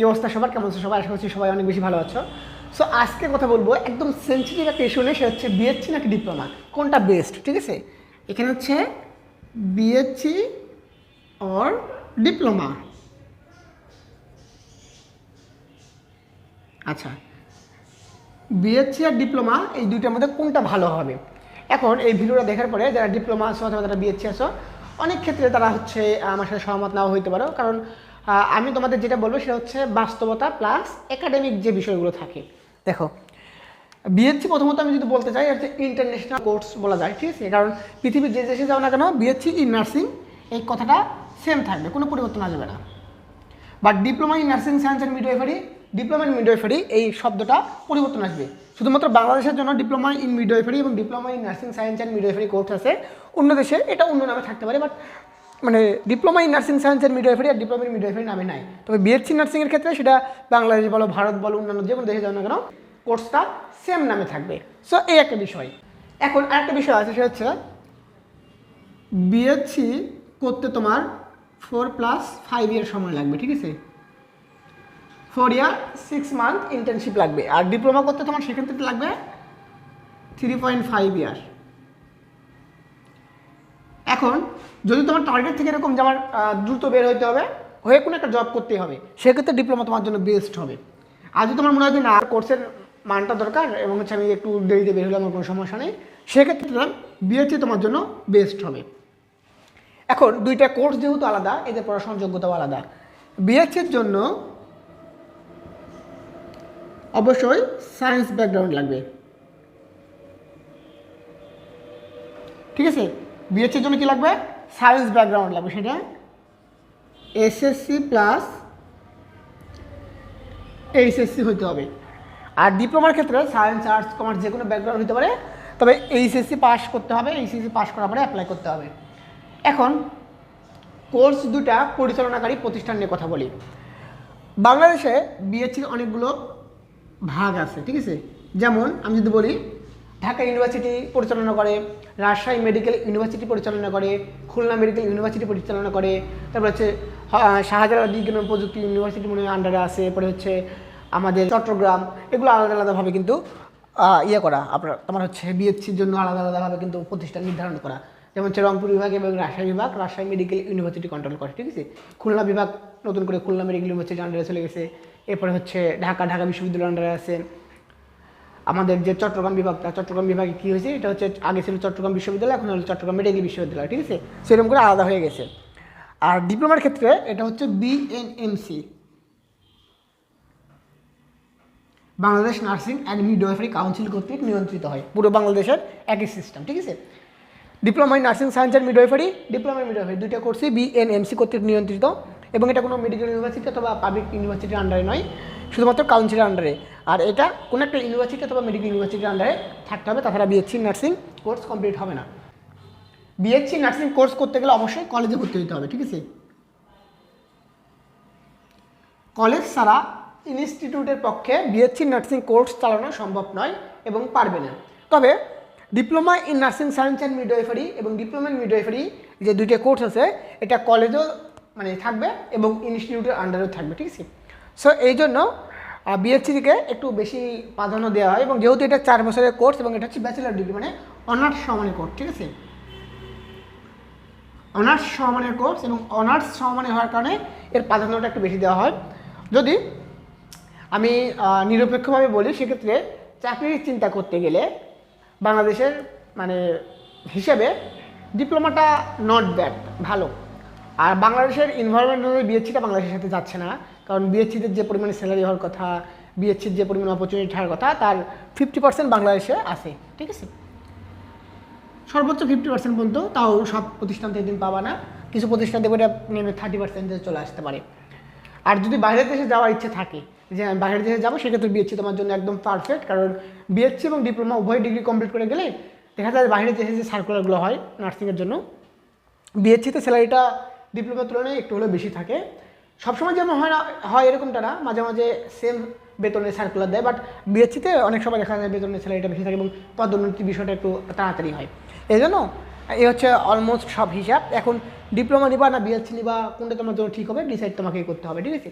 কি অবস্থা সবার? কেমন আছো সবাই? আশা করছি সবাই অনেক বেশি ভালো আছো। সো আজকে কথা বলব একদম সেন্সিটিভ একটা ইস্যু নিয়ে সে হচ্ছে বিএসসি নাকি ডিপ্লোমা কোনটা বেস্ট ঠিক আছে? এখানে হচ্ছে বিএসসি অর ডিপ্লোমা আচ্ছা। বিএসসি আর ডিপ্লোমা এই দুইটার মধ্যে কোনটা ভালো হবে? এখন এই ভিডিওটা দেখার পরে যারা ডিপ্লোমা আছো অথবা যারা বিএসসি আছো, অনেক ক্ষেত্রে তারা হচ্ছে আমার সাথে সহমত নাও হইতে পারো। কারণ আমি তোমাদের যেটা বলব সেটা হচ্ছে বাস্তবতা প্লাস একাডেমিক যে বিষয়গুলো থাকে। দেখো বিএসসি প্রথমত আমি যদি বলতে চাই হচ্ছে ইন্টারন্যাশনাল কোর্স বলা যায়, ঠিক আছে? কারণ পৃথিবীর যে দেশে যাও না কেন বিএসসি ইন নার্সিং এই কথাটা সেম থাকবে, কোনো পরিবর্তন আসবে না। But diploma in nursing science and midwifery diploma in midwifery এই শব্দটা পরিবর্তন আসবে। শুধুমাত্র বাংলাদেশের জন্য ডিপ্লোমা ইন মিডওয়াইফারি এবং diploma in nursing science and midwifery course আছে। অন্য দেশে এটা অন্য নামে থাকতে পারে বাট মানে diploma in nursing science and midwifery R diploma in midwifery নামে নাই। তবে বিএসসি নার্সিংয়ের ক্ষেত্রে সেটা বাংলাদেশ বলো, ভারত বলো, অন্যান্য যে কোনো দেশে যাও না কেন কোর্সটা সেম নামে থাকবে। সো এই একটা বিষয়। এখন আরেকটা বিষয় আছে, সেটা হচ্ছে বিএসসি করতে তোমার ফোর প্লাস ফাইভ ইয়ার সময় লাগবে, ঠিক আছে? Four year six month internship লাগবে। আর ডিপ্লোমা করতে তোমার থেকে লাগবে থ্রি পয়েন্ট ফাইভ ইয়ার এখন যদি তোমার টার্গেট থেকে এরকম যে আমার দ্রুত বের হইতে হবে, হয়ে কোনো একটা জব করতে হবে, সেক্ষেত্রে ডিপ্লোমা তোমার জন্য বেস্ট হবে। আর যদি তোমার মনে হয় যে না কোর্সের মানটা দরকার এবং হচ্ছে আমি একটু দেরিতে বের হলে আমার কোনো সমস্যা নেই, সেক্ষেত্রে বিএসসি তোমার জন্য বেস্ট হবে। এখন দুইটা কোর্স যেহেতু আলাদা, এদের পড়াশোনার যোগ্যতাও আলাদা। বিএসসির জন্য অবশ্যই সায়েন্স ব্যাকগ্রাউন্ড লাগবে। ঠিক আছে? বিএসসির জন্য কি লাগবে? সায়েন্স ব্যাকগ্রাউন্ড লাগবে সেটা। এসএসসি প্লাস এইচএসসি হতে হবে। আর ডিপ্লোমার ক্ষেত্রে সায়েন্স, আর্টস, কমার্স যে কোনো ব্যাকগ্রাউন্ড হতে পারে, তবে এইচএসসি পাস করতে হবে এইচএসসি পাস করার পরে অ্যাপ্লাই করতে হবে। এখন কোর্স দুটা পরিচালনাকারী প্রতিষ্ঠান নিয়ে কথা বলি। বাংলাদেশে বিএসসির অনেকগুলো ভাগ আছে, ঠিক আছে? যেমন আমি যদি বলি ঢাকা ইউনিভার্সিটি পরিচালনা করে, রাজশাহী মেডিকেল ইউনিভার্সিটি পরিচালনা করে, খুলনা মেডিকেল ইউনিভার্সিটি পরিচালনা করে, তারপর হচ্ছে শাহজালাল বিজ্ঞান প্রযুক্তি ইউনিভার্সিটি মনে আন্ডারে আছে, এরপরে হচ্ছে আমাদের চট্টগ্রাম, এগুলো আলাদা আলাদাভাবে কিন্তু ইয়ে করা, আপনার, তোমার হচ্ছে বিএসসির জন্য আলাদা আলাদাভাবে কিন্তু প্রতিষ্ঠান নির্ধারণ করা। যেমন হচ্ছে রংপুর বিভাগ এবং রাজশাহী বিভাগ, রাজশাহী মেডিকেল ইউনিভার্সিটি কন্ট্রোল করে, ঠিক আছে? খুলনা বিভাগ নতুন করে খুলনা মেডিকেল ইউনিভার্সিটি আন্ডারে চলে গেছে, এরপরে হচ্ছে ঢাকা ঢাকা বিশ্ববিদ্যালয় আন্ডারে আছে আমাদের যে চট্টগ্রাম বিভাগটা, চট্টগ্রাম বিভাগে কী হয়েছে? এটা হচ্ছে আগে ছিল চট্টগ্রাম বিশ্ববিদ্যালয়, এখন হলো চট্টগ্রাম মেডিকেল বিশ্ববিদ্যালয়, ঠিক আছে? সেরকম করে আলাদা হয়ে গেছে। আর ডিপ্লোমার ক্ষেত্রে এটা হচ্ছে BNMC Bangladesh nursing and midwifery council কর্তৃক নিয়ন্ত্রিত হয়, পুরো বাংলাদেশের একই সিস্টেম, ঠিক আছে? Diploma in nursing science and midwifery, diploma midwifery, দুইটা কোর্সই বিএনএমসি কর্তৃক নিয়ন্ত্রিত এবং এটা কোনো মেডিকেল ইউনিভার্সিটি অথবা পাবলিক ইউনিভার্সিটির আন্ডারে নয়। শুধুমাত্র কাউন্সিলের আন্ডারে আর এটা কোনো একটা ইউনিভার্সিটি অথবা মেডিকেল ইউনিভার্সিটির আন্ডারে থাকতে হবে, তাছাড়া বিএসসি নার্সিং কোর্স কমপ্লিট হবে না। বিএসসি নার্সিং কোর্স করতে গেলে অবশ্যই কলেজে ভর্তি হতে হবে, ঠিক আছে? কলেজ ছাড়া ইনস্টিটিউটের পক্ষে বিএসসি নার্সিং কোর্স চালানো সম্ভব নয় এবং পারবে না। তবে diploma in nursing science and midwifery এবং ডিপ্লোমা ইন মিডওয়াইফারি যে দুইটা কোর্স আছে, এটা কলেজেও মানে থাকবে এবং ইনস্টিটিউটের আন্ডারেও থাকবে, ঠিক আছে? সো এই জন্য বিএসসি থেকে একটু বেশি প্রাধান্য দেওয়া হয় এবং যেহেতু এটা চার বছরের কোর্স এবং এটা হচ্ছে ব্যাচেলার ডিগ্রি মানে অনার্স সমানের কোর্স ঠিক আছে? অনার্স সমমানের কোর্স এবং অনার্স সমমানের হওয়ার কারণে এর প্রাধান্যটা একটু বেশি দেওয়া হয়। যদি আমি নিরপেক্ষভাবে বলি, সেক্ষেত্রে চাকরির চিন্তা করতে গেলে বাংলাদেশের মানে হিসেবে ডিপ্লোমাটা নট ব্যাড ভালো। আর বাংলাদেশের ইনভারনমেন্ট বিএসসিটা বাংলাদেশের সাথে যাচ্ছে না। কারণ বিএসসিতে যে পরিমাণে স্যালারি হওয়ার কথা বিএসসির যে পরিমাণে অপরচুনিটি হওয়ার কথা, তার ফিফটি পার্সেন্ট বাংলাদেশে আছে, ঠিক আছে? সর্বোচ্চ ফিফটি পার্সেন্ট পর্যন্ত তাও সব প্রতিষ্ঠান থেকে দিন পাবা না। কিছু প্রতিষ্ঠান থেকে এটা নেমে থার্টি পার্সেন্টে চলে আসতে পারে। আর যদি বাইরের দেশে যাওয়ার ইচ্ছে থাকে, যে আমি বাইরের দেশে যাব, সেক্ষেত্রে বিএসসি তোমার জন্য একদম পারফেক্ট কারণ বিএসসি এবং ডিপ্লোমা উভয় ডিগ্রি কমপ্লিট করে গেলে দেখা যায় বাইরের দেশে যে সার্কুলারগুলো হয় নার্সিংয়ের জন্য বিএসসিতে স্যালারিটা ডিপ্লোমার তুলনায় একটু হলেও বেশি থাকে। সবসময় যেমন হয় না, হয় এরকমটা না, মাঝে মাঝে সেম বেতনের সার্কুলার দেয় বাট বিএসসিতে অনেক সময় দেখা যায় বেতনের স্যালারিটা বেশি থাকে এবং পদোন্নতির বিষয়টা একটু তাড়াতাড়ি হয়। এই জন্য এই হচ্ছে অলমোস্ট সব হিসাব। এখন ডিপ্লোমা নিবা না বিএসসি নিবা, কোনটা তোমার জন্য ঠিক হবে ডিসাইড তোমাকে করতে হবে, ঠিক আছে?